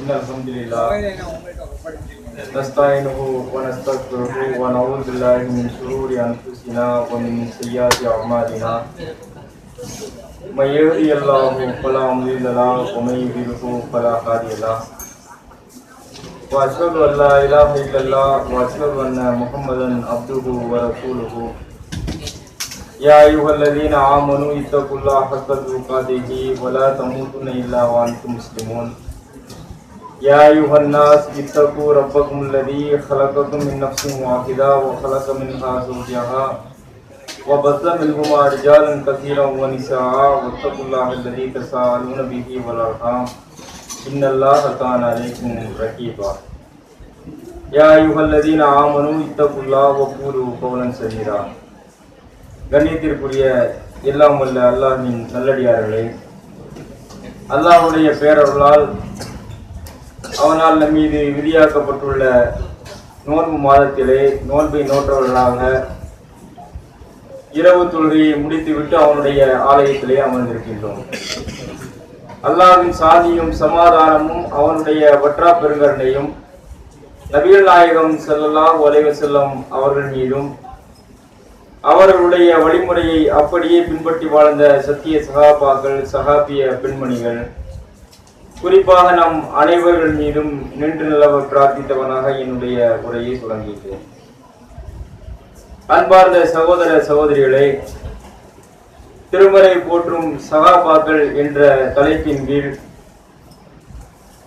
إن الحمد لله نستعينه ونستغفره ونعوذ بالله من شرور أنفسنا ومن سيئات أعمالنا من يهدي الله فلا مضل له ومن يضلل فلا هادي له وأشهد أن لا إله إلا الله وأشهد أن محمدا عبده ورسوله يا أيها الذين آمنوا اتقوا الله حق تقاته ولا تموتن إلا وأنتم مسلمون يا أيها الناس اتقوا ربكم الذي خلقكم من نفس واحدة وخلق منها زوجها وبث منهما رجالا كثيرا ونساء واتقوا الله الذي تساءلون به والأرحام إن الله كان عليكم رقيبا يا أيها الذين آمنوا اتقوا الله وقولوا قولا سديدا கண்ணியத்திற்குரிய எல்லாம் வல்ல அல்லாஹ்வின் நல்லடியார்களே அல்லாஹ்வுடைய பேரருளால் அவனால் நம் மீது விதியாக்கப்பட்டுள்ள நோன்பு மாதத்திலே நோன்பை நோற்றவர்களாக இரவு தொழுகையை முடித்துவிட்டு அவனுடைய ஆலயத்திலே அமர்ந்திருக்கின்றோம். அல்லாவின் சாதியும் சமாதானமும் அவனுடைய வற்றா பெருங்கருணையும் நபிகள் நாயகம் ஸல்லல்லாஹு உலக செல்லும் அவர்கள் மீதும் அவர்களுடைய வழிமுறையை அப்படியே பின்பற்றி வாழ்ந்த சத்திய சகாபாக்கள் சகாபிய பெண்மணிகள் குறிப்பாக நம் அனைவர்கள் மீதும் நின்று நிலவ பிரார்த்தித்தவனாக என்னுடைய உரையை தொடங்கிட்டேன் அன்பார்ந்த சகோதர சகோதரிகளே திருமறை போற்றும் சகாபாக்கள் என்ற தலைப்பின் கீழ்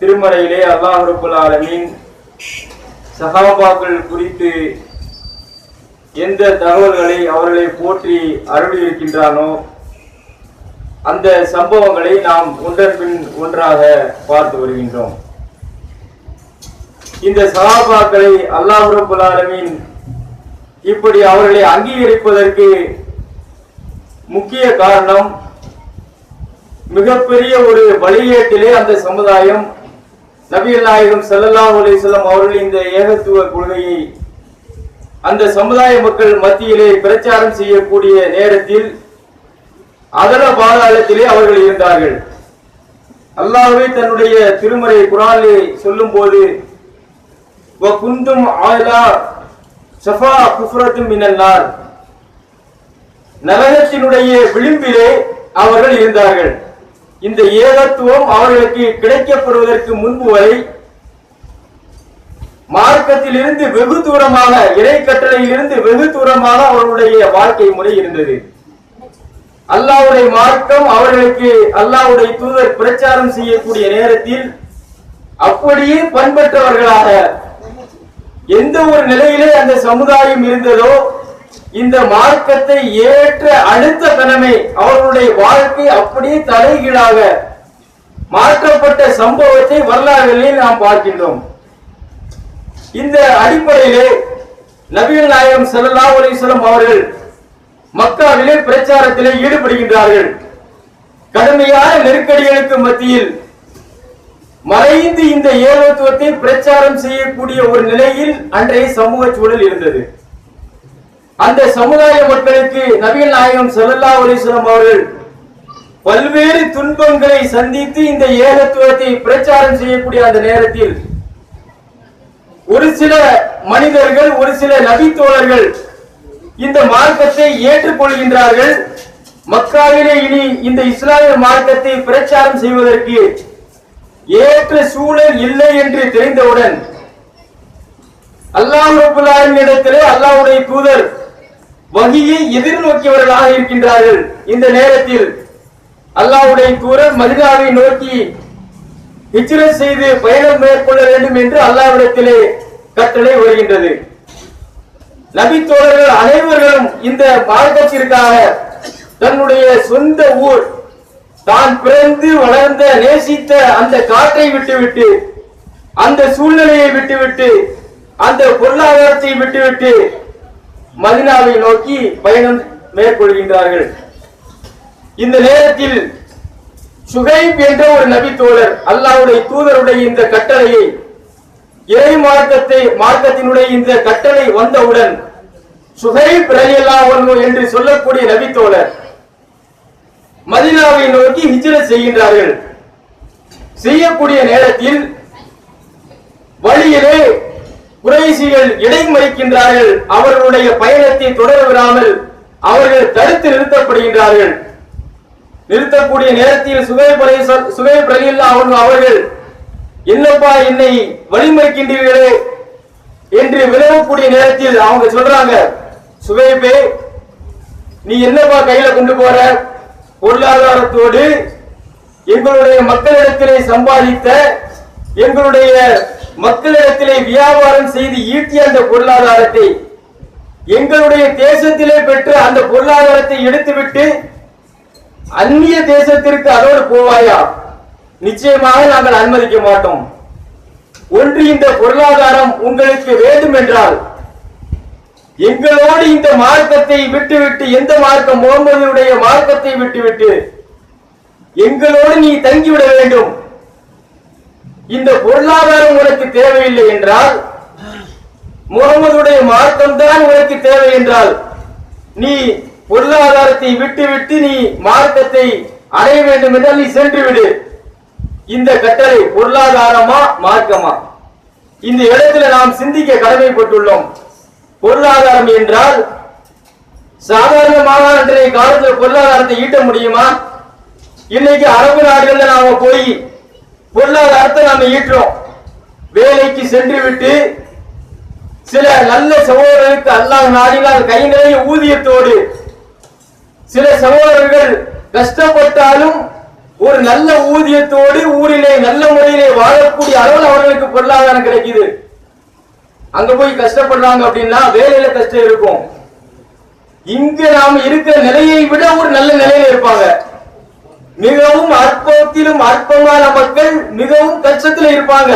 திருமறையிலே அல்லாஹ் ரபுல் ஆலமீன் சகாபாக்கள் குறித்து எந்த தகவல்களை அவர்களை போற்றி அருள் இருக்கின்றானோ அந்த சம்பவங்களை நாம் ஒன்றன்பின் ஒன்றாக பார்த்து வருகின்றோம். இந்த சகாபாக்களை அல்லாஹ் இப்படி அவர்களை அங்கீகரிப்பதற்கு முக்கிய காரணம் மிகப்பெரிய ஒரு வழியேட்டிலே அந்த சமுதாயம் நபிகள் நாயகம் செல்லல்லா அலைஹி அவர்கள் இந்த ஏகத்துவ கொள்கையை அந்த சமுதாய மக்கள் மத்தியிலே பிரச்சாரம் செய்யக்கூடிய நேரத்தில் அதர பாதாளத்திலே அவர்கள் இருந்தார்கள். அல்லாஹ்வே தன்னுடைய திருமறை குரானிலே சொல்லும் போது குந்தும் ஆயிலா சஃபா குஃப்ரத்தும் மினன்னார் நரகத்தினுடைய விளிம்பிலே அவர்கள் இருந்தார்கள். இந்த ஏகத்துவம் அவர்களுக்கு கிடைக்கப்படுவதற்கு முன்பு வரை மார்க்கத்திலிருந்து வெகு தூரமாக இறை கட்டளையிலிருந்து வெகு தூரமாக அவர்களுடைய வாழ்க்கை முறை இருந்தது. அல்லாவுடைய மார்க்கம் அவர்களுக்கு அல்லாவுடைய தூதர் பிரச்சாரம் செய்யக்கூடிய நேரத்தில் அப்படியே பண்பற்றவர்களாக எந்த ஒரு நிலையிலே அந்த சமுதாயம் இருந்ததோ இந்த மார்க்கத்தை ஏற்ற அடுத்த கணமே அவர்களுடைய வாழ்க்கை அப்படியே தலைகீழாக மாற்றப்பட்ட சம்பவத்தை வரலாறுகளில் நாம் பார்க்கின்றோம். இந்த அடிப்படையிலே நபிகள் நாயகம் ஸல்லல்லாஹு அலைஹி அவர்கள் மக்காவிலே பிரச்சாரத்திலே ஈடுபடுகின்றார்கள். கடுமையான நெருக்கடிகளுக்கு மத்தியில் மறைந்து இந்த ஏகத்துவத்தை பிரச்சாரம் செய்யக்கூடிய ஒரு நிலையில் அன்றைய சமூக சூழல் இருந்தது. அந்த சமுதாய மக்களுக்கு நபிகள் நாயகம் ஸல்லல்லாஹு அலைஹி அவர்கள் பல்வேறு துன்பங்களை சந்தித்து இந்த ஏகத்துவத்தை பிரச்சாரம் செய்யக்கூடிய அந்த நேரத்தில் ஒரு சில மனிதர்கள் ஒரு சில நபி தோழர்கள் இந்த மார்க்கத்தை ஏற்றுக்கொள்கின்றார்கள். மக்காவிலே இனி இந்த இஸ்லாமிய மார்க்கத்தை பிரச்சாரம் செய்வதற்கு ஏற்ற சூழல் இல்லை என்று தெரிந்தவுடன் அல்லாஹ் இடத்திலே அல்லாஹுடைய தூதர் வகையை எதிர்நோக்கியவர்களாக இருக்கின்றார்கள். இந்த நேரத்தில் அல்லாஹுடைய தூதர் மதினாவை நோக்கி ஹிஜ்ரத் செய்து பயணம் மேற்கொள்ள வேண்டும் என்று அல்லாஹ்விடத்திலே கட்டளை வருகின்றது. நபி தோழர்கள் அனைவர்களும் இந்த மார்க்கத்திற்காக தன்னுடைய சொந்த ஊர் தான் பிறந்து வளர்ந்த நேசித்த அந்த காற்றை விட்டுவிட்டு அந்த சூழ்நிலையை விட்டுவிட்டு அந்த பொருளாதாரத்தை விட்டுவிட்டு மதினாவை நோக்கி பயணம் மேற்கொள்கின்றார்கள். இந்த நேரத்தில் சுகைப் என்ற ஒரு நபி தோழர் அல்லாவுடைய தூதருடைய இந்த கட்டளையை இறை மார்க்கத்தை மார்க்கத்தினுடைய இந்த கட்டளை வந்தவுடன் சுகைப் ரலியல்லாஹு என்று சொல்லக்கூடிய நபி மதினாவை நோக்கி ஹிஜ்ர செய்கின்றார்கள். செய்யக்கூடிய நேரத்தில் வழியிலே குறைசிகள் இடைமறிக்கின்றார்கள். அவர்களுடைய பயணத்தை தொடர விடாமல் அவர்கள் தடுத்து நிறுத்தப்படுகின்றார்கள். நிறுத்தக்கூடிய நேரத்தில் சுகை சுகை பிரலில்லா அவர்கள் என்னப்பா என்னை வழிமறிக்கின்றீர்களே என்று வினவக்கூடிய நேரத்தில் அவங்க சொல்றாங்க சுகைபே நீ என்னப்பா கையில கொண்டு போற? பொருளாதாரத்தோடு எங்களுடைய மக்களிடத்திலே சம்பாதித்த எங்களுடைய மக்களிடத்திலே வியாபாரம் செய்து ஈட்டிய அந்த பொருளாதாரத்தை எங்களுடைய தேசத்திலே பெற்ற அந்த பொருளாதாரத்தை எடுத்துவிட்டு அந்நிய தேசத்திற்கு அதோடு போவாயா? நிச்சயமாக நாங்கள் அனுமதிக்க மாட்டோம். ஒன்று இந்த பொருளாதாரம் உங்களுக்கு வேண்டும் என்றால் எங்களோடு இந்த மார்க்கத்தை விட்டுவிட்டு எந்த மார்க்கம் முகமதுடைய மார்க்கத்தை விட்டுவிட்டு எங்களோடு நீ தங்கிவிட வேண்டும். இந்த பொருளாதாரம் உனக்கு தேவையில்லை என்றால் முகமதுடைய மார்க்கம் தான் உனக்கு தேவை என்றால் நீ பொருளாதாரத்தை விட்டுவிட்டு நீ மார்க்கத்தை அடைய வேண்டும் என்றால் நீ சென்று விடு இந்த கட்டளை பொருளாதாரமா மார்க்கமா? இந்த இடத்துல நாம் சிந்திக்க கடமைப்பட்டுள்ளோம். பொருளாதாரம் என்றால் சாதாரணமாக அன்றைய காலத்தில் பொருளாதாரத்தை ஈட்ட முடியுமா? இன்னைக்கு அரபு நாடுகள்ல நாம போய் பொருளாதாரத்தை நாம ஈட்டுறோம். வேலைக்கு சென்று விட்டு சில நல்ல சகோதரருக்கு அல்லாத நாடினால் கை நிறைய ஊதியத்தோடு சில சகோதரர்கள் கஷ்டப்பட்டாலும் ஒரு நல்ல ஊதியத்தோடு ஊரிலே நல்ல முறையிலே வாழக்கூடிய அளவில் அவர்களுக்கு பொருளாதாரம் கிடைக்குது. அங்க போய் கஷ்டப்படுறாங்க அப்படின்னா வேலையில கஷ்டம் இருக்கும். இங்க நாம் இருக்கிற நிலையை விட ஒரு நல்ல நிலையில இருப்பாங்க. மிகவும் அற்பத்திலும் அற்பமான மக்கள் மிகவும் கஷ்டத்துல இருப்பாங்க.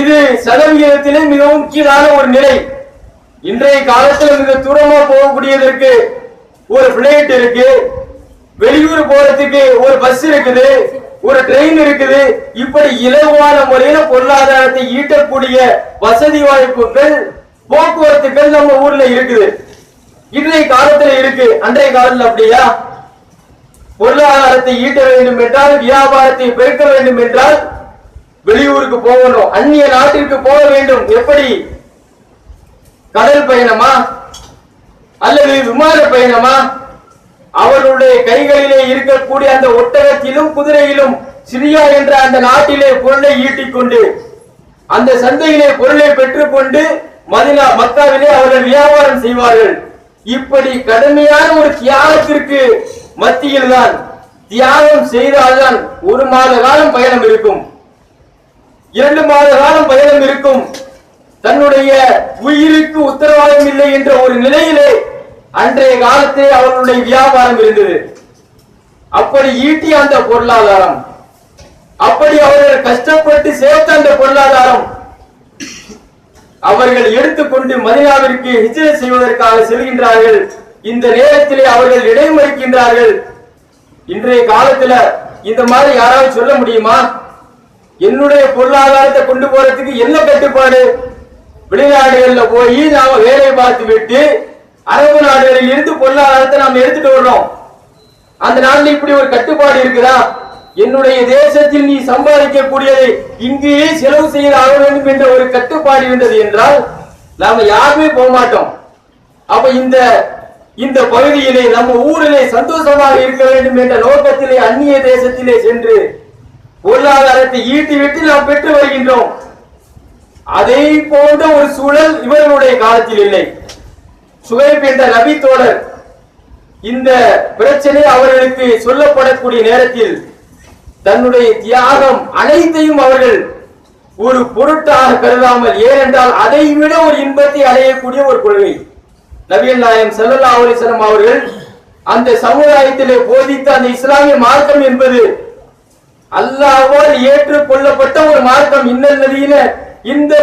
இது சதவிகிதத்திலே மிகவும் கீழான ஒரு நிலை. இன்றைய காலத்துல மிக தூரமா போகக்கூடியதற்கு ஒரு பிளேட் இருக்கு. வெளியூர் போறதுக்கு ஒரு பஸ் இருக்குது ஒரு ட்ரெயின் இருக்குது. இப்படி இலகுவான முறையில பொருளாதாரத்தை ஈட்டக்கூடிய வசதி வாய்ப்புகள் போக்குவரத்துகள் நம்ம ஊர்ல இருக்குது. இன்றைய காலத்துல இருக்கு. அன்றைய காலத்துல அப்படியா? பொருளாதாரத்தை ஈட்ட வேண்டும் என்றால் வியாபாரத்தை பெருக்க வேண்டும் என்றால் வெளியூருக்கு போகணும். அந்நிய நாட்டிற்கு போக வேண்டும். எப்படி? கடல் பயணமா? அல்லது விமான பயணமா? அவர்களுடைய கைகளிலே இருக்கக்கூடிய அந்த ஒட்டகத்திலும் குதிரையிலும் சிரியா என்ற அந்த நாட்டிலே பொருளை ஈட்டிக் கொண்டு அந்த சந்தையிலே பொருளை பெற்றுக்கொண்டு மதினா மக்காவிலே அவர்கள் வியாபாரம் செய்வார்கள். இப்படி கடுமையான ஒரு தியாகத்திற்கு மத்தியில் தான் தியாகம் செய்தால்தான் ஒரு மாத காலம் பயணம் இருக்கும். இரண்டு மாத காலம் பயணம் இருக்கும். தன்னுடைய உயிருக்கு உத்தரவாதம் இல்லை என்ற ஒரு நிலையிலே அன்றைய காலத்தில் அவர்களுடைய வியாபாரம் இருந்தது. அப்படி ஈட்டிய அந்த பொருளாதாரம். அப்படி அவர்கள் கஷ்டப்பட்டு சேர்த்த அந்த பொருளாதாரம். அவர்கள் எடுத்துக்கொண்டு மதினாவிற்கு ஹிஜ்ரத் செய்வதற்காக செல்கின்றார்கள். இந்த நேரத்திலே அவர்கள் இடைமறிக்கின்றார்கள். இன்றைய காலத்துல இந்த மாதிரி யாராவது சொல்ல முடியுமா? என்னுடைய பொருளாதாரத்தை கொண்டு போறதுக்கு என்ன கட்டுப்பாடு? வெளிநாடுகள்ல போய் நாம வேலை பார்த்து விட்டு அரபு நாடுகளில் இருந்து பொருளாதாரத்தை நாம் எடுத்துட்டு வர்றோம் அந்த நாள்ல இப்படி ஒரு கட்டுப்பாடு இருக்குதா? என்னுடைய தேசத்தில் நீ சம்பாதிக்கக்கூடியதை இங்கேயே செலவு செய்ய ஆக வேண்டும் என்ற ஒரு கட்டுப்பாடு இருந்தது என்றால் நாம யாருமே போக மாட்டோம் அப்ப இந்த இந்த பகுதியிலே நம்ம ஊரிலே சந்தோஷமாக இருக்க வேண்டும் என்ற நோக்கத்திலே அந்நிய தேசத்திலே சென்று பொருளாதாரத்தை ஈட்டிவிட்டு நாம் பெற்று வருகின்றோம். அதை போன்ற ஒரு சூழல் இவர்களுடைய காலத்தில் இல்லை. சுகைப் என்ற நபி தோழர் இந்த பிரச்சனை அவர்களுக்கு சொல்லப்படக்கூடிய நேரத்தில் தன்னுடைய தியாகம் அனைத்தையும் அவர்கள் ஒரு பொருட்டாக கருதாமல் ஏனென்றால் அதை விட ஒரு இன்பத்தை அடையக்கூடிய ஒரு கொள்கை. நபிகள் நாயம் ஸல்லல்லாஹு அலைஹி அவர்கள் அந்த சமுதாயத்திலே போதித்த அந்த இஸ்லாமிய மார்க்கம் என்பது அல்லாஹ்வால் ஏற்றுக்கொள்ளப்பட்ட ஒரு மார்க்கம். இன்னல் நதியில இந்த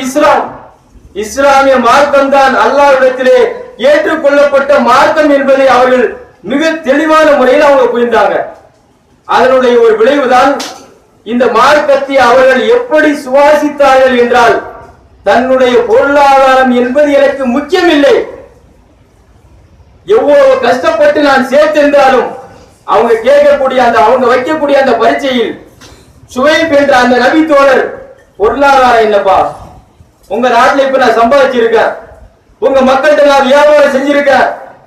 இஸ்லாம். இஸ்லாமிய மார்க்கம் தான் அல்லாஹ்விடத்திலே ஏற்றுக்கொள்ளப்பட்ட மார்க்கம் என்பதை அவர்கள் மிக தெளிவான முறையில் அவங்க புரிந்தாங்க. அதனுடைய ஒரு விளைவுதான் இந்த மார்க்கத்தை அவர்கள் எப்படி சுவாசித்தார்கள் என்றால் தன்னுடைய பொருளாதாரம் என்பது எனக்கு முக்கியமில்லை. எவ்வளவு கஷ்டப்பட்டு நான் சேர்த்திருந்தாலும் அவங்க கேட்கக்கூடிய அந்த அவங்க வைக்கக்கூடிய அந்த பரீட்சையில் சுவைப் என்ற அந்த நபி தோழர் பொருளாதாரம் என்னப்பா? உங்க நாட்டுல இப்ப நான் சம்பாதிச்சிருக்கேன். உங்க மக்கள்கிட்ட நான் வியாபாரம் செஞ்சிருக்கேன்.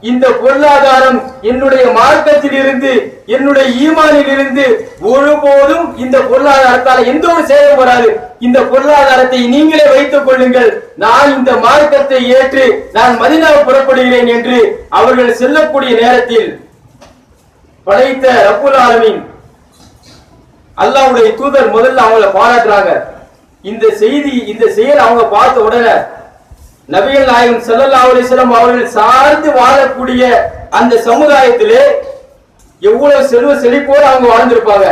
இந்த பொருளாதாரம் என்னுடைய மார்க்கத்தில் இருந்து என்னுடைய ஈமானில் இருந்து ஒருபோதும் இந்த பொருளாதாரத்தால எந்த ஒரு சேதம் வராது. இந்த பொருளாதாரத்தை நீங்களே வைத்துக் கொள்ளுங்கள். நான் இந்த மார்க்கத்தை ஏற்று நான் மதினாவை புறப்படுகிறேன் என்று அவர்கள் செல்லக்கூடிய நேரத்தில் படைத்த ரப்புல் ஆலமின் அல்லாஹ்வுடைய தூதர் முதல்ல அவங்களை பாராட்டுறாங்க. இந்த செய்தி இந்த செயல் அவங்க பார்த்த உடனே நபிகள் நாயகம் செல்லல்லா அலிஸ்லாம் அவர்கள் சார்ந்து வாழக்கூடிய அந்த சமுதாயத்திலே எவ்வளவு செல்வ செழிப்போடு அவங்க வாழ்ந்திருப்பாங்க.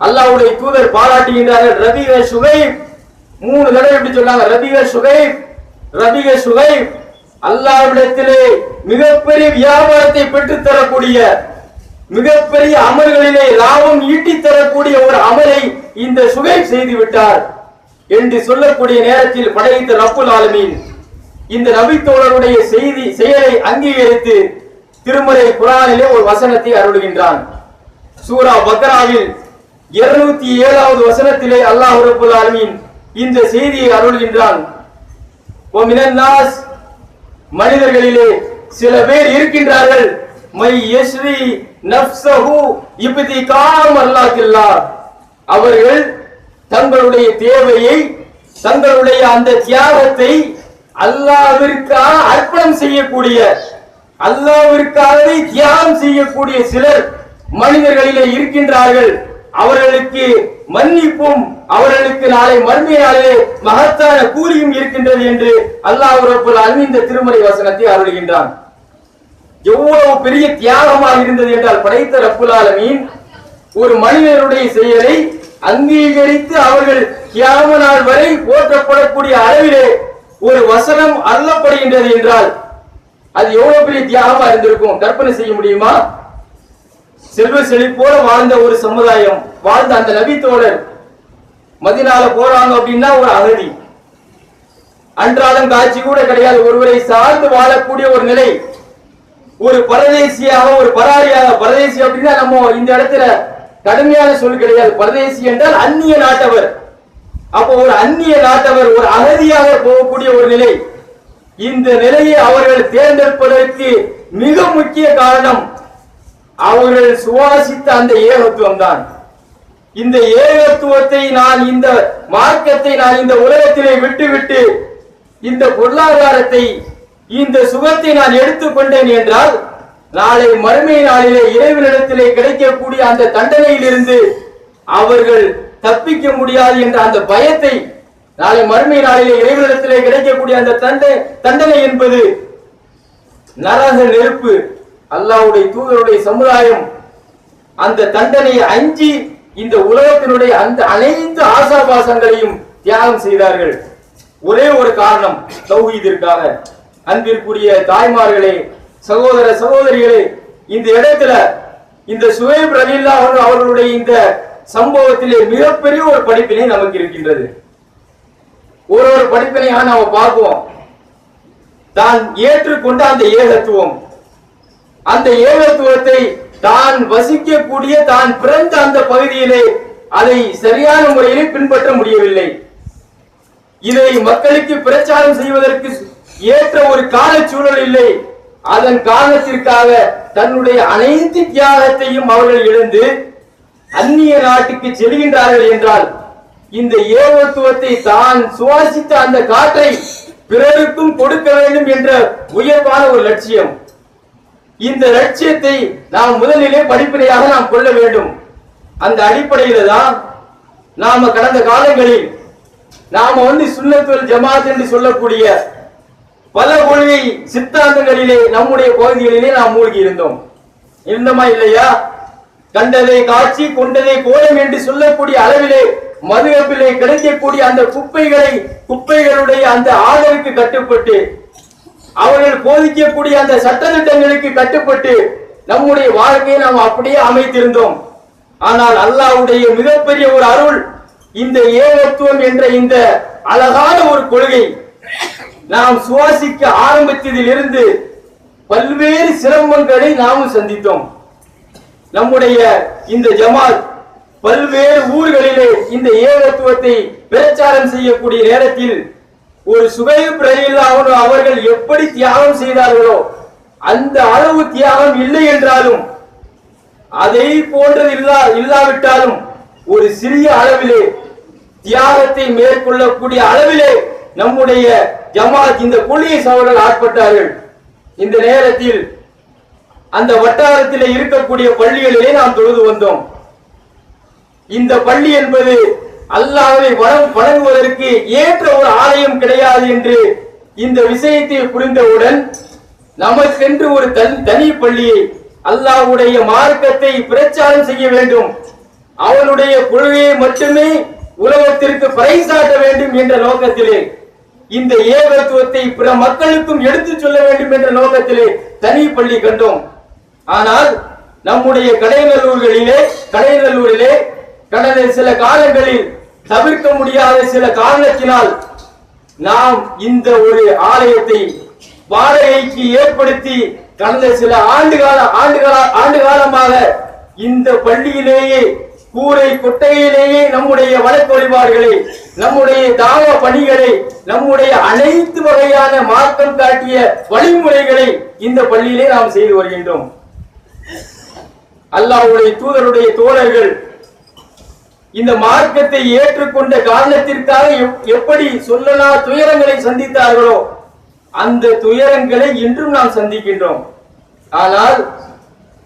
அல்லாஹ்வுடைய தூதர் பாராட்டுகின்றார்கள் ரபிக சுகைப் மூணு தடவை எப்படி சொன்னாங்க ரபிக சுகைப் ரபிக சுகைப் அல்லாஹ்விடத்திலே மிகப்பெரிய வியாபாரத்தை பெற்று தரக்கூடிய மிகப்பெரிய அமல்களிலே லாபம் ஈட்டித் தரக்கூடிய ஒரு அமலை இந்த சுகை செய்து விட்டார் என்று சொல்லக்கூடிய நேரத்தில் படைத்த ரப்புல் ஆலமீன் இந்த நபித்தோழருடைய செய்தி செயலை அங்கீகரித்து திருமலை குரானிலே ஒரு வசனத்தை அருளுகின்றான். சூரா பக்ராவில் இருநூத்தி ஏழாவது வசனத்திலே அல்லாஹ் ரப்புல் ஆலமீன் இந்த செய்தியை அருள்கின்றான். மனிதர்களிலே சில பேர் இருக்கின்றார்கள். மை யஸ்ரி நஃப்ஸஹு இப்திகாம் அல்லாஹ் அவர்கள் தங்களுடைய தேவையை தங்களுடைய அந்த தியாகத்தை அல்லாவிற்காக அர்ப்பணம் செய்யக்கூடிய அல்லாவிற்காகவே தியாகம் செய்யக்கூடிய சிலர் மனிதர்களிலே இருக்கின்றார்கள். அவர்களுக்கு மன்னிப்பும் அவர்களுக்கு நாளை மறுமை நாளிலே மகத்தான கூலியும் இருக்கின்றது என்று அல்லாஹ் ரப்பல் ஆலமீன் இந்த வசனத்தை அருளுகின்றான். எவ்வளவு பெரிய தியாகமாக இருந்தது என்றால் படைத்த ரப்புல் ஆலமீன் ஒரு மனிதனுடைய செயலை அங்கீகரித்து அவர்கள் கியாம நாள் வரை போற்றப்படக்கூடிய அளவிலே ஒரு வசனம் அருளப்படுகின்றது என்றால் அது எவ்வளவு பெரிய தியாகமா இருந்திருக்கும்? கற்பனை செய்ய முடியுமா? செல்வ செழிப்போட வாழ்ந்த ஒரு சமுதாயம் வாழ்ந்த அந்த நபித்தோழர் மதினால போறாங்க அப்படின்னா ஒரு அகதி. அன்றாடம் காட்சி கூட கிடையாது. ஒருவரை சார்ந்து வாழக்கூடிய ஒரு நிலை. ஒரு பரதேசியாக ஒரு பராரியாக பரதேசி அப்படின்னா நம்ம இந்த இடத்துல கடுமையான சொல் கிடையாது. பரதேசி என்றால் அந்நிய நாட்டவர். அப்போ ஒரு அந்நிய நாட்டவர் ஒரு அகதியாக போகக்கூடிய ஒரு நிலை. இந்த நிலையை அவர்கள் தேர்ந்தெடுப்பதற்கு மிக முக்கிய காரணம் அவர்கள் சுவாசித்த அந்த ஏகத்துவம் தான். இந்த ஏகத்துவத்தை நான் இந்த மார்க்கத்தை நான் இந்த உலகத்திலே விட்டுவிட்டு இந்த பொருளாதாரத்தை இந்த சுகத்தை நான் எடுத்துக்கொண்டேன் என்றால் நாளை மறுமை நாளிலே இறைவனிடத்திலே கிடைக்கக்கூடிய அந்த தண்டனையிலிருந்து அவர்கள் தப்பிக்க முடியாது என்ற அந்த பயத்தை நாளை மறுமை நாளிலே இறைவனிடத்திலே கிடைக்கக்கூடிய அந்த தண்டை தண்டனை என்பது நரக நெருப்பு அல்லாவுடைய தூதருடைய சமுதாயம் அந்த தண்டனையை அஞ்சி இந்த உலகத்தினுடைய அந்த அனைத்து ஆசாபாசங்களையும் தியாகம் செய்தார்கள். ஒரே ஒரு காரணம் தௌஹீதிற்காக. அன்பிற்குரிய தாய்மார்களே சகோதர சகோதரிகளே இந்த இடத்துல இந்த சுவேப் ரவில்லா அவர்களுடைய இந்த சம்பவத்திலே மிகப்பெரிய ஒரு படிப்பினை நமக்கு இருக்கின்றது. ஒரு ஒரு படிப்பினையா நாம பார்ப்போம். தான் ஏற்றுக்கொண்ட அந்த ஏகத்துவம். அந்த ஏகத்துவத்தை தான் வசிக்கக்கூடிய தான் பிறந்த அந்த பகுதியிலே அதை சரியான முறையிலே பின்பற்ற முடியவில்லை. இதை மக்களுக்கு பிரச்சாரம் செய்வதற்கு ஏற்ற ஒரு கால சூழல் இல்லை. அதன் காரணத்திற்காக தன்னுடைய அனைத்து தியாகத்தையும் அவர்கள் இழந்து அந்நிய நாட்டுக்கு செல்கின்றார்கள் என்றால் இந்த ஏகத்துவத்தை தான் சுவாசித்த அந்த காற்றை பிறருக்கும் கொடுக்க வேண்டும் என்ற உயர்வான ஒரு லட்சியம். இந்த லட்சியத்தை நாம் முதலிலே படிப்படியாக நாம் கொள்ள வேண்டும். அந்த அடிப்படையில தான் நாம கடந்த காலங்களில் நாம வந்து சுண்ணத்துவல் ஜமாத் என்று சொல்லக்கூடிய பல கொள்கை சித்தாந்தங்களிலே நம்முடைய பகுதிகளிலே நாம் மூழ்கி இருந்தோம். இருந்தோமா இல்லையா? கண்டதை காட்சி கொண்டதை கோலம் என்று சொல்லக்கூடிய அளவிலே மதுகப்பிலே கிடைக்கக்கூடிய அந்த குப்பைகளை குப்பைகளுடைய அந்த ஆதரவுக்கு கட்டுப்பட்டு அவர்கள் போதிக்கக்கூடிய அந்த சட்டத்திட்டங்களுக்கு கட்டுப்பட்டு நம்முடைய வாழ்க்கையை நாம் அப்படியே அமைத்திருந்தோம். ஆனால் அல்லாவுடைய மிகப்பெரிய ஒரு அருள் இந்த ஏகத்துவம் என்ற இந்த அழகான ஒரு கொள்கை நாம் சுவாசிக்க ஆரம்பித்ததில் இருந்து பல்வேறு சிரமங்களை நாமும் சந்தித்தோம். நம்முடைய இந்த ஜமாத் பல்வேறு ஊர்களிலே இந்த ஏகத்துவத்தை பிரச்சாரம் செய்யக்கூடிய நேரத்தில் ஒரு சுகைப் ரலியல்லாஹு அவர்கள் எப்படி தியாகம் செய்தார்களோ அந்த அளவு தியாகம் இல்லை என்றாலும் அதை போன்றது இல்லா இல்லாவிட்டாலும் ஒரு சிறிய அளவிலே தியாகத்தை மேற்கொள்ளக்கூடிய அளவிலே நம்முடைய ஜமாத் இந்த போலீஸ் அவர்கள் ஆட்பட்டார்கள். இந்த நேரத்தில் அந்த வட்டாரத்தில் இருக்கக்கூடிய பள்ளிகளிலே நாம் தொழுது வந்தோம். இந்த பள்ளி என்பது அல்லாவை வணங் வழங்குவதற்கு ஏற்ற ஒரு ஆலயம் கிடையாது என்று இந்த விஷயத்தை புரிந்தவுடன் நமக்கென்று ஒரு தன் தனி பள்ளியை அல்லாவுடைய மார்க்கத்தை பிரச்சாரம் செய்ய வேண்டும். அவனுடைய கொள்கையை மட்டுமே உலகத்திற்கு பறைசாட்ட வேண்டும் என்ற நோக்கத்திலே இந்த ஏகத்துவத்தை பிற மக்களுக்கும் எடுத்துச் சொல்ல வேண்டும் என்ற நோக்கத்திலே தனி பள்ளி கண்டோம் ஆனால் நம்முடைய கடைநல்லூர்களிலே கடைநல்லூரிலே கடந்த சில காலங்களில் தவிர்க்க முடியாத சில காரணத்தினால் நாம் இந்த ஒரு ஆலயத்தை வாடகைக்கு ஏற்படுத்தி கடந்த சில ஆண்டுகால ஆண்டுகால ஆண்டு காலமாக இந்த பள்ளியிலேயே கூரை கொட்டையிலேயே நம்முடைய வழக்கு வழிபாடுகளை நம்முடைய தாவ பணிகளை நம்முடைய அனைத்து வகையான மார்க்கம் காட்டிய வழிமுறைகளை இந்த பள்ளியிலே நாம் செய்து வருகின்றோம். அல்லாவுடைய தூதருடைய தோழர்கள் இந்த மார்க்கத்தை ஏற்றுக்கொண்ட காரணத்திற்காக எப்- எப்படி சொல்லலா துயரங்களை சந்தித்தார்களோ அந்த துயரங்களை இன்றும் நாம் சந்திக்கின்றோம். ஆனால்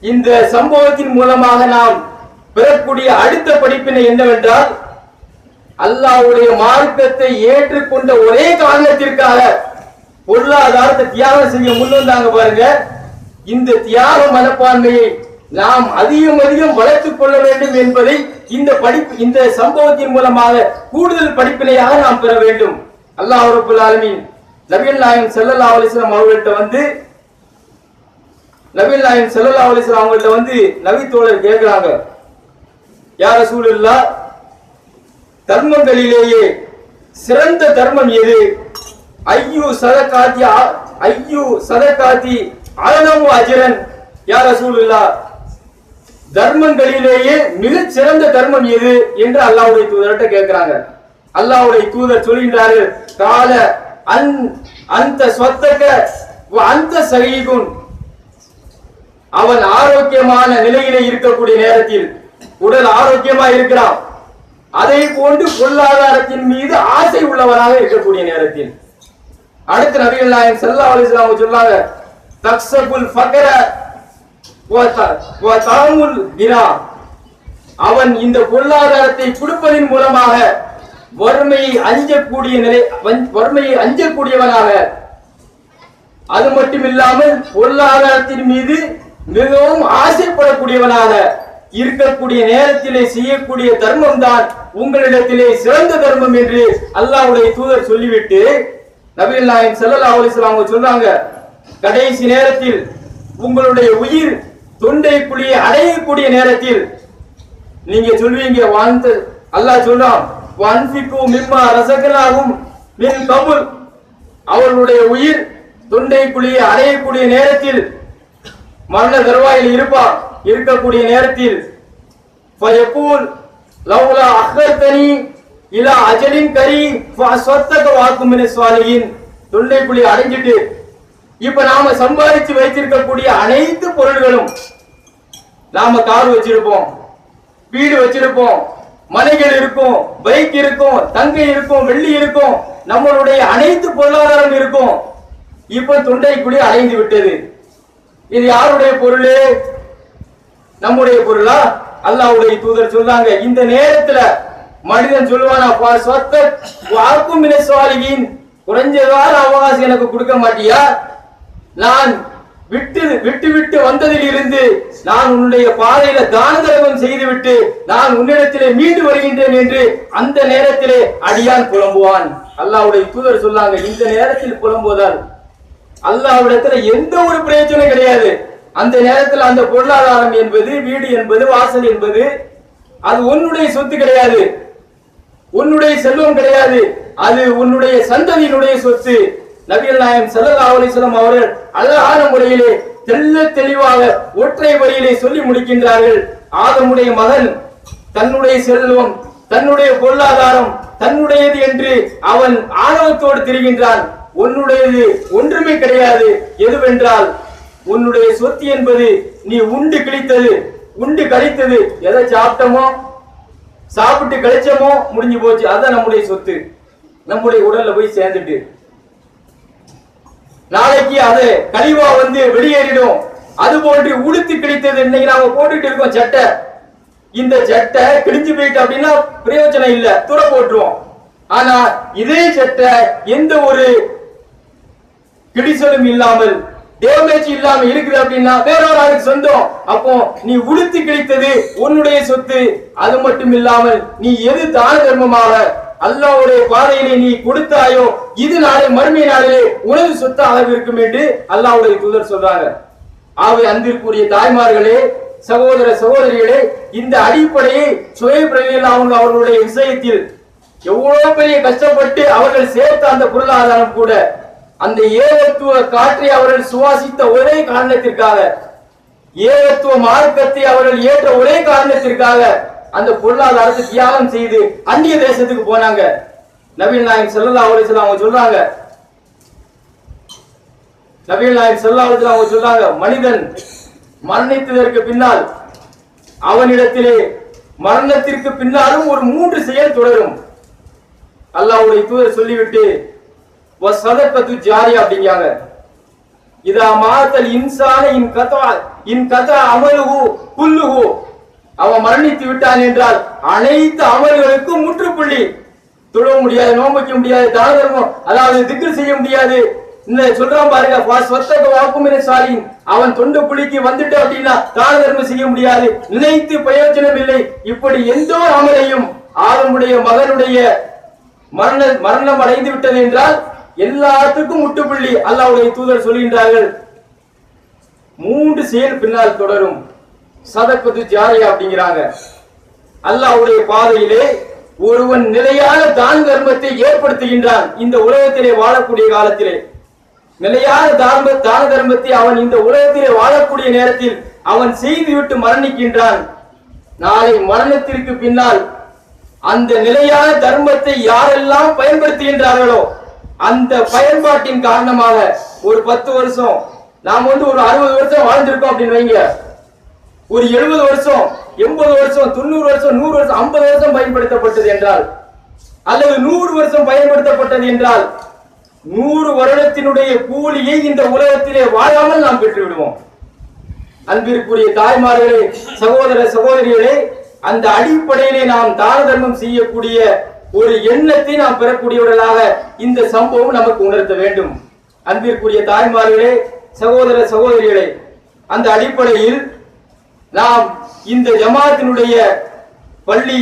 இந்த சம்பவத்தின் மூலமாக நாம் பெறக்கூடிய அடுத்த படிப்பினை என்னவென்றால் அல்லாவுடைய மார்க்கத்தை ஏற்றுக்கொண்ட ஒரே காரணத்திற்காக பொருளாதாரத்தை தியாகம் செய்ய முன் வந்தாங்க பாருங்க. இந்த தியாக மனப்பான்மையை நாம் அதிகம் அதிகம் வளர்த்துக் கொள்ள வேண்டும் என்பதை இந்த படிப்பு இந்த சம்பவத்தின் மூலமாக கூடுதல் படிப்பினையாக நாம் பெற வேண்டும். அல்லாஹ் ரபுல் ஆலமீன் நபிகள் நாயகம் ஸல்லல்லாஹு அலைஹி அவர்கள்ட்ட வந்து நபிகள் நாயகம் செல்லல்லா அலைஹி அவங்கள்ட்ட வந்து நபி தோழர் கேட்கிறாங்க. யார சூழல்லா தர்மங்களிலேயே சிறந்த தர்மம் எது? ஐயு சதகாதி ஆ- ஐயு சதகாத்தி அலனமு அஜரன். யா ரசூலுல்லாஹ் தர்மங்களிலேயே மிகச் சிறந்த தர்மம் எது என்று அல்லாவுடைய தூதர்கிட்ட கேட்கிறாங்க. அல்லாவுடைய தூதர் சொல்கின்றார்கள் கால அன் அந்த சொத்தக்க அந்த சகிகுன். அவன் ஆரோக்கியமான நிலையிலே இருக்கக்கூடிய நேரத்தில் உடல் ஆரோக்கியமா இருக்கிறான் அதை போன்று பொருளாதாரத்தின் மீது ஆசை உள்ளவனாக இருக்கக்கூடிய நேரத்தில். அடுத்து நபிகள் நாயன் செல்லா அலி இஸ்லாம் சொன்னாங்க தக்ஸபுல் ஃபகர தாமுல் த- அவன் இந்த பொருளாதாரத்தை கொடுப்பதன் மூலமாக வறுமையை அஞ்சக்கூடிய நிலை வறுமையை அஞ்சக்கூடியவனாக அது மட்டும் இல்லாமல் பொருளாதாரத்தின் மீது மிகவும் ஆசைப்படக்கூடியவனாக. இருக்கக்கூடிய நேரத்திலே செய்யக்கூடிய தர்மம் தான் உங்களிடத்திலே சிறந்த தர்மம் என்று அல்லாவுடைய தூதர் சொல்லிவிட்டு நபீல் நாயன் செல்லல்லா அலிஸ்லாம் அவங்க சொல்றாங்க கடைசி நேரத்தில் உங்களுடைய உயிர் தொண்டை குழியை அடையக்கூடிய நேரத்தில் நீங்க சொல்வீங்க வாழ்ந்து அல்லாஹ் சொல்றான் வன்பிக்கு மிம்மா ரசகனாகும் மின் கபுல். அவர்களுடைய உயிர் தொண்டை குழியை அடையக்கூடிய நேரத்தில் மரண தருவாயில் இருப்பார் இருக்கக்கூடிய நேரத்தில் ஃபயகூல் லவ்லா அஹ்ரத்தனி இலா அஜலின் கரி ஃபஸ்வத்தக வாக்கும் மின ஸ்வாலியின் அடைஞ்சிட்டு இப்ப நாம சம்பாதிச்சு வைத்திருக்கக்கூடிய அனைத்து பொருள்களும் நாம கார் வச்சிருப்போம் வீடு வச்சிருப்போம் மனைகள் இருக்கும் பைக் இருக்கும் தங்கை இருக்கும் வெள்ளி இருக்கும் நம்மளுடைய அனைத்து பொருளாதாரம் இருக்கும். இப்ப தொண்டைக்குழி அடைந்து விட்டது இது யாருடைய பொருள்? நம்முடைய பொருளா? அல்லாவுடைய தூதர் சொல்றாங்க இந்த நேரத்துல மனிதன் சொல்லுவானா சொத்த வாக்கும் மினஸ்வாலிகின் குறைஞ்சதான அவகாசம் எனக்கு கொடுக்க மாட்டியா? நான் விட்டு விட்டு விட்டு வந்ததில் இருந்து நான் உன்னுடைய பாதையில தான தர்மம் செய்துவிட்டு நான் உன்னிடத்திலே மீண்டு வருகின்றேன் என்று அந்த நேரத்திலே அடியான் புலம்புவான். அல்லாவுடைய தூதர் சொன்னாங்க இந்த நேரத்தில் புலம்புவதால் அல்லாவிடத்துல எந்த ஒரு பிரயோஜனம் கிடையாது. அந்த நேரத்தில் அந்த பொருளாதாரம் என்பது வீடு என்பது வாசல் என்பது அது உன்னுடைய சொத்து கிடையாது. உன்னுடைய செல்வம் கிடையாது. அது உன்னுடைய சந்ததியினுடைய சொத்து. நபிகள் நாயம் ஸல்லல்லாஹு அலைஹி அவர்கள் அழகான முறையிலே தெல்ல தெளிவாக ஒற்றை வரியிலே சொல்லி முடிக்கின்றார்கள். ஆதமுடைய மகன் தன்னுடைய செல்வம் தன்னுடைய பொருளாதாரம் தன்னுடையது என்று அவன் ஆணவத்தோடு திரிகின்றான். உன்னுடையது ஒன்றுமே கிடையாது. எதுவென்றால் உன்னுடைய சொத்து என்பது நீ உண்டு கிழித்தது உண்டு கழித்தது எதை சாப்பிட்டமோ சாப்பிட்டு கழிச்சோமோ முடிஞ்சு போச்சு. அதான் நம்முடைய சொத்து. நம்முடைய உடல்ல போய் சேர்ந்துட்டு. நாளைக்கு அது கழிவா வந்து வெளியேறிடும். அது போன்று உடுத்து கிழித்தது இன்னைக்கு நாம போட்டுட்டு இருக்கோம் சட்டை. இந்த சட்டை கிழிஞ்சு போயிட்டு அப்படின்னா பிரயோஜனம் இல்ல. துற போட்டுருவோம். ஆனா இதே சட்டை எந்த ஒரு கிடிசலும் இல்லாமல் டேமேஜ் இல்லாம இருக்குது அப்படின்னா வேற ஒரு ஆளுக்கு சொந்தம். அப்போ நீ உடுத்து கிடைத்தது உன்னுடைய சொத்து. அது மட்டும் இல்லாமல் நீ எது தான தர்மமாக அல்லாவுடைய பாதையிலே நீ கொடுத்தாயோ இது நாளை மறுமை நாளிலே உனது சொத்து அளவு இருக்கும் என்று அல்லாவுடைய தூதர் சொல்றாங்க ஆகவே அன்பிற்குரிய தாய்மார்களே சகோதர சகோதரிகளே இந்த அடிப்படையை சுய அவங்க அவர்களுடைய விஷயத்தில் எவ்வளவு பெரிய கஷ்டப்பட்டு அவர்கள் சேர்த்த அந்த பொருளாதாரம் கூட அந்த ஏகத்துவ காற்றை அவர்கள் சுவாசித்த ஒரே காரணத்திற்காக ஏகத்துவ மார்க்கத்தை அவர்கள் ஏற்ற ஒரே காரணத்திற்காக அந்த பொருளாதாரத்தை தியாகம் செய்து அந்நிய தேசத்துக்கு போனாங்க. நவீன் நாயக் செல்லல்லா அலிஸ்லாம் அவங்க சொல்றாங்க. நவீன் நாயக் செல்லா அலிஸ்லாம் அவங்க சொல்றாங்க மனிதன் மரணித்ததற்கு பின்னால் அவனிடத்திலே மரணத்திற்கு பின்னாலும் ஒரு மூன்று செயல் தொடரும். அல்லாவுடைய தூதர் சொல்லிவிட்டு சதக்கத்து ஜாரி அப்படிங்கிறாங்க. இதா மாத்தல் இன்சான இன் கதா இன் கதா அமலுகு புல்லுகு. அவன் மரணித்து விட்டான் என்றால் அனைத்து அமல்களுக்கும் முற்றுப்புள்ளி. தொழ முடியாது நோம்பிக்க முடியாது தான தர்மம் அதாவது திக்ரு செய்ய முடியாது. இந்த சொல்றான் பாருங்க சொத்தக வாக்குமின சாலின். அவன் தொண்டு புலிக்கு வந்துட்டு அப்படின்னா தான தர்மம் செய்ய முடியாது. நினைத்து பிரயோஜனம் இல்லை. இப்படி எந்த ஒரு அமலையும் ஆதமுடைய மகனுடைய மரண மரணம் அடைந்து விட்டது என்றால் எல்லாத்துக்கும் முட்டுப்புள்ளி அல்லாவுடைய தூதர் சொல்கின்றார்கள். மூன்று செயல் பின்னால் தொடரும். சதக்கத்து ஜாரியா அப்படிங்கிறாங்க. அல்லாவுடைய பாதையிலே ஒருவன் நிலையான தான் தர்மத்தை ஏற்படுத்துகின்றான். இந்த உலகத்திலே வாழக்கூடிய காலத்திலே. நிலையான தார்ம தான தர்மத்தை அவன் இந்த உலகத்திலே வாழக்கூடிய நேரத்தில் அவன் செய்துவிட்டு மரணிக்கின்றான். நாளை மரணத்திற்கு பின்னால் அந்த நிலையான தர்மத்தை யாரெல்லாம் பயன்படுத்துகின்றார்களோ அந்த பயன்பாட்டின் காரணமாக ஒரு பத்து வருஷம் நாம் வந்து ஒரு அறுபது வருஷம் வாழ்ந்திருக்கோம் அப்படின்னு வைங்க. ஒரு எழுபது வருஷம் எண்பது வருஷம் தொண்ணூறு வருஷம் நூறு வருஷம் ஐம்பது வருஷம் பயன்படுத்தப்பட்டது என்றால் அல்லது நூறு வருஷம் பயன்படுத்தப்பட்டது என்றால் நூறு வருடத்தினுடைய கூலியை இந்த உலகத்திலே வாழாமல் நாம் பெற்று விடுவோம் அன்பிற்குரிய தாய்மார்களே சகோதர சகோதரிகளே அந்த அடிப்படையிலே நாம் தான தர்மம் செய்யக்கூடிய ஒரு எண்ணத்தை நாம் பெறக்கூடியவர்களாக இந்த சம்பவம் நமக்கு உணர்த்த வேண்டும். அன்பிற்குரிய தாய்மார்களே சகோதர சகோதரிகளே அந்த அடிப்படையில் நாம் இந்த ஜமாத்தினுடைய பள்ளி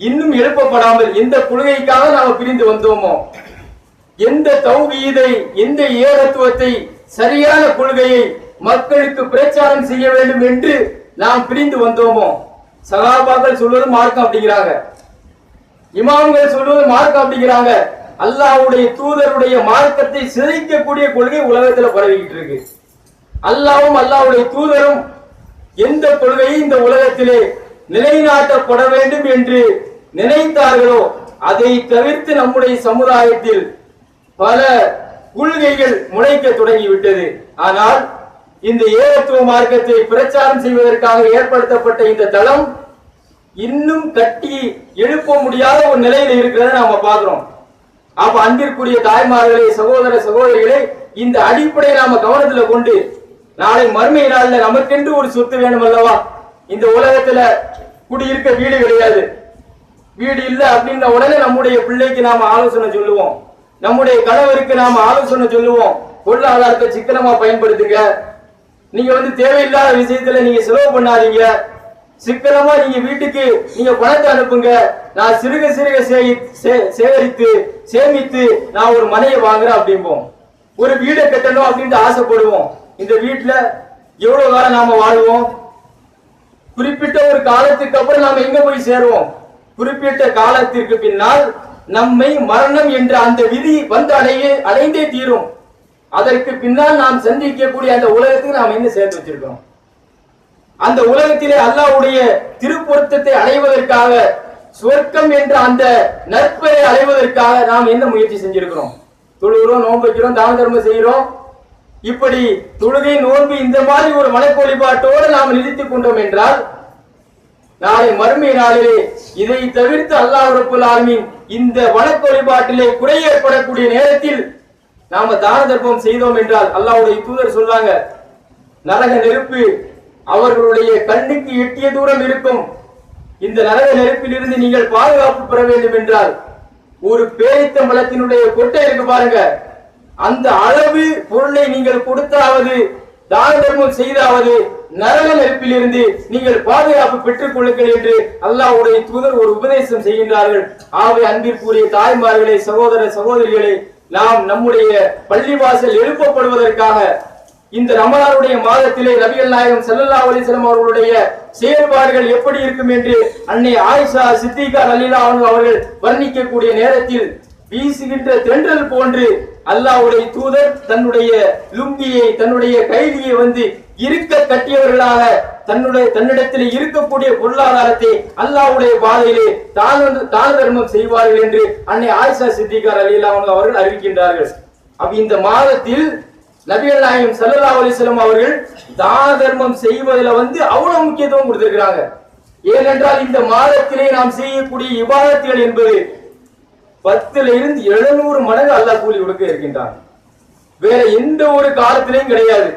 இன்னும் எழுப்பப்படாமல் எந்த கொள்கைக்காக நாம் பிரிந்து வந்தோமோ எந்த தௌகீதை எந்த ஏகத்துவத்தை சரியான கொள்கையை மக்களுக்கு பிரச்சாரம் செய்ய வேண்டும் என்று நாம் பிரிந்து வந்தோமோ சகாபாக்கள் சொல்வது மார்க்கம் அப்படிங்கிறாங்க. இமாம்கள் சொல்வது மார்க்கம் அப்படிங்கிறாங்க. அல்லாஹ்வுடைய தூதருடைய மார்க்கத்தை சிதைக்கக்கூடிய கொள்கை உலகத்துல பரவிக்கிட்டு இருக்கு. அல்லாவும் அல்லாஹ்வுடைய தூதரும் எந்த கொள்கையும் இந்த உலகத்திலே நிலைநாட்டப்பட வேண்டும் என்று நினைத்தார்களோ அதை தவிர்த்து நம்முடைய சமுதாயத்தில் பல கொள்கைகள் முளைக்க தொடங்கிவிட்டது. ஆனால் இந்த ஏகத்துவ மார்க்கத்தை பிரச்சாரம் செய்வதற்காக ஏற்படுத்தப்பட்ட இந்த தளம் இன்னும் கட்டி எழுப்ப முடியாத ஒரு நிலையில இருக்கிறத நாம பாக்குறோம் அப்ப அன்பிற்குரிய தாய்மார்களே சகோதர சகோதரிகளை இந்த அடிப்படையை நாம கவனத்துல கொண்டு நாளை மறுமை நாளில் நமக்கென்று ஒரு சொத்து வேணும் அல்லவா இந்த உலகத்துல குடியிருக்க வீடு கிடையாது. வீடு இல்லை அப்படின்ற உடனே நம்முடைய பிள்ளைக்கு நாம ஆலோசனை சொல்லுவோம். நம்முடைய கணவருக்கு நாம ஆலோசனை சொல்லுவோம். பொருளாதாரத்தை சிக்கனமா பயன்படுத்துங்க. நீங்க வந்து தேவையில்லாத விஷயத்துல நீங்க செலவு பண்ணாதீங்க. சிக்கனமா நீங்க வீட்டுக்கு நீங்க பணத்தை அனுப்புங்க. நான் சிறுக சிறுக சே- சேகரித்து சேமித்து நான் ஒரு மனையை வாங்குறேன் அப்படிம்போம். ஒரு வீடை கட்டணும் அப்படின்ட்டு ஆசைப்படுவோம். இந்த வீட்டுல எவ்வளவு காலம் நாம வாழ்வோம்? குறிப்பிட்ட ஒரு காலத்துக்கு அப்புறம் நாம எங்க போய் சேருவோம்? குறிப்பிட்ட காலத்திற்கு பின்னால் நம்மை மரணம் என்ற அந்த விதி வந்து அடைய அடைந்தே தீரும். அதற்கு பின்னால் நாம் சந்திக்கக்கூடிய அந்த உலகத்துக்கு நாம் என்ன சேர்த்து வச்சிருக்கோம்? அந்த உலகத்திலே அல்லாவுடைய திருப்பொருத்தத்தை அடைவதற்காக சொர்க்கம் என்ற அந்த நற்பெயரை அடைவதற்காக நாம் என்ன முயற்சி செஞ்சிருக்கிறோம்? தொழுகிறோம் நோன்பு வைக்கிறோம் தான தர்மம் செய்கிறோம். இப்படி தொழுகை நோன்பு இந்த மாதிரி ஒரு வணக்க வழிபாட்டோடு நாம் நிறுத்திக் கொண்டோம் என்றால் நாளை மறுமை நாளிலே இதை தவிர்த்து அல்லாஹ் ரப்புல் ஆலமின் இந்த வழக்கு வழிபாட்டிலே குறை ஏற்படக்கூடிய நேரத்தில் நாம தான தர்மம் செய்தோம் என்றால் அல்லாவுடைய தூதர் சொல்றாங்க நரக நெருப்பு அவர்களுடைய கண்ணுக்கு எட்டிய தூரம் இருக்கும். இந்த நரக நெருப்பிலிருந்து நீங்கள் பாதுகாப்பு பெற வேண்டும் என்றால் ஒரு பேரித்தம்பளத்தினுடைய கொட்டை இருக்கு பாருங்க. அந்த அளவு பொருளை நீங்கள் கொடுத்தாவது தான தர்மம் செய்தாவது நரக நெருப்பில் இருந்து நீங்கள் பாதுகாப்பு பெற்றுக் கொள்ளுங்கள் என்று அல்லாஹ்வுடைய தூதர் ஒரு உபதேசம் செய்கின்றார்கள். ஆகவே அன்பிற்குரிய தாய்மார்களே சகோதர சகோதரிகளே நாம் நம்முடைய பள்ளிவாசல் எழுப்பப்படுவதற்காக இந்த ரமலானுடைய மாதத்திலே நபிகள் நாயகம் செல்லல்லா அலிசலம் அவர்களுடைய செயல்பாடுகள் எப்படி இருக்கும் என்று அன்னை ஆயிஷா சித்திகா அலிலா அவர்கள் வர்ணிக்கக்கூடிய நேரத்தில் வீசுகின்ற தென்றல் போன்று அல்லாஹ்வுடைய தூதர் தன்னுடைய லுங்கியை தன்னுடைய கைதியை வந்து இருக்க கட்டியவர்களாக தன்னுடைய தன்னிடத்தில் இருக்கக்கூடிய பொருளாதாரத்தை அல்லாஹ்வுடைய பாதையிலே தான தான தர்மம் செய்வார்கள் என்று அன்னை ஆயிஷா சித்திகார் ரலியல்லாஹு அவர்கள் அறிவிக்கின்றார்கள். அப்ப இந்த மாதத்தில் நபிகள் நாயகம் சல்லா அலைஹி அவர்கள் தான தர்மம் செய்வதில் வந்து அவ்வளவு முக்கியத்துவம் கொடுத்திருக்கிறாங்க. ஏனென்றால் இந்த மாதத்திலே நாம் செய்யக்கூடிய இபாதத்துகள் என்பது பத்துல இருந்து எழுநூறு மடங்கு அல்லாஹ் கூலி கொடுக்க இருக்கின்றான். வேற எந்த ஒரு காலத்திலையும் கிடையாது.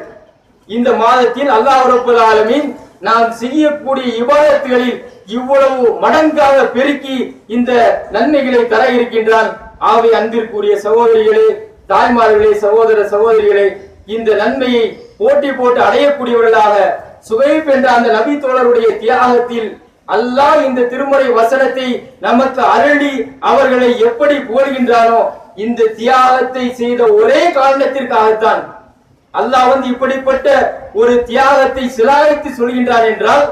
இந்த மாதத்தில் அல்லாஹ் ரப்பல் ஆலமீன் நாம் செய்யக்கூடிய இபாதத்துகளில் இவ்வளவு மடங்காக பெருக்கி இந்த நன்மைகளை தர இருக்கின்றான். ஆவை அன்பிற்குரிய சகோதரிகளே தாய்மார்களே சகோதர சகோதரிகளே இந்த நன்மையை போட்டி போட்டு அடையக்கூடியவர்களாக சுகைப் என்ற அந்த நபி தோழருடைய தியாகத்தில் அல்லாஹ் இந்த திருமுறை வசனத்தை நமக்கு அருளி அவர்களை எப்படி புகழ்கின்றானோ இந்த தியாகத்தை செய்த ஒரே காரணத்திற்காகத்தான் அல்லாஹ் வந்து இப்படிப்பட்ட ஒரு தியாகத்தை சிலாகித்து சொல்கின்றான் என்றால்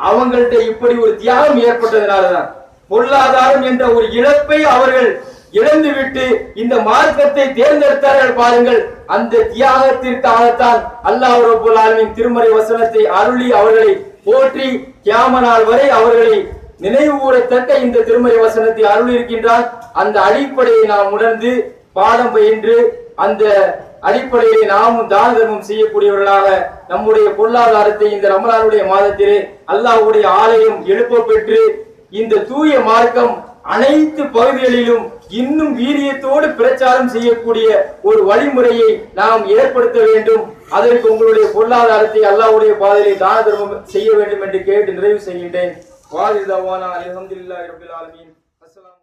அவங்கள்ட்ட இப்படி ஒரு தியாகம் ஏற்பட்டதுனாலதான். பொருளாதாரம் என்ற ஒரு இழப்பை அவர்கள் இழந்துவிட்டு இந்த மார்க்கத்தை தேர்ந்தெடுத்தார்கள் பாருங்கள். அந்த தியாகத்திற்காகத்தான் அல்லாஹ் ரப்பல் திருமறை வசனத்தை அருளி அவர்களை போற்றி கியாம நாள் வரை அவர்களை நினைவு கூறத்தக்க இந்த திருமறை வசனத்தை அருள் இருக்கின்றார் அந்த அடிப்படையை நாம் உணர்ந்து பாடம் பயின்று அந்த அடிப்படையில் நாமும் தான தர்மம் செய்யக்கூடியவர்களாக நம்முடைய பொருளாதாரத்தை இந்த ரமலானுடைய மாதத்திலே அல்லாஹ்வுடைய ஆலயம் எழுப்ப பெற்று இந்த தூய மார்க்கம் அனைத்து பகுதிகளிலும் இன்னும் வீரியத்தோடு பிரச்சாரம் செய்யக்கூடிய ஒரு வழிமுறையை நாம் ஏற்படுத்த வேண்டும். அதற்கு உங்களுடைய பொருளாதாரத்தை அல்லாவுடைய பாதையிலே தான தர்மம் செய்ய வேண்டும் என்று கேட்டு நிறைவு செய்கின்றேன். வாலிதாவானா அலமதுல்லா இரபில் ஆலமீன்.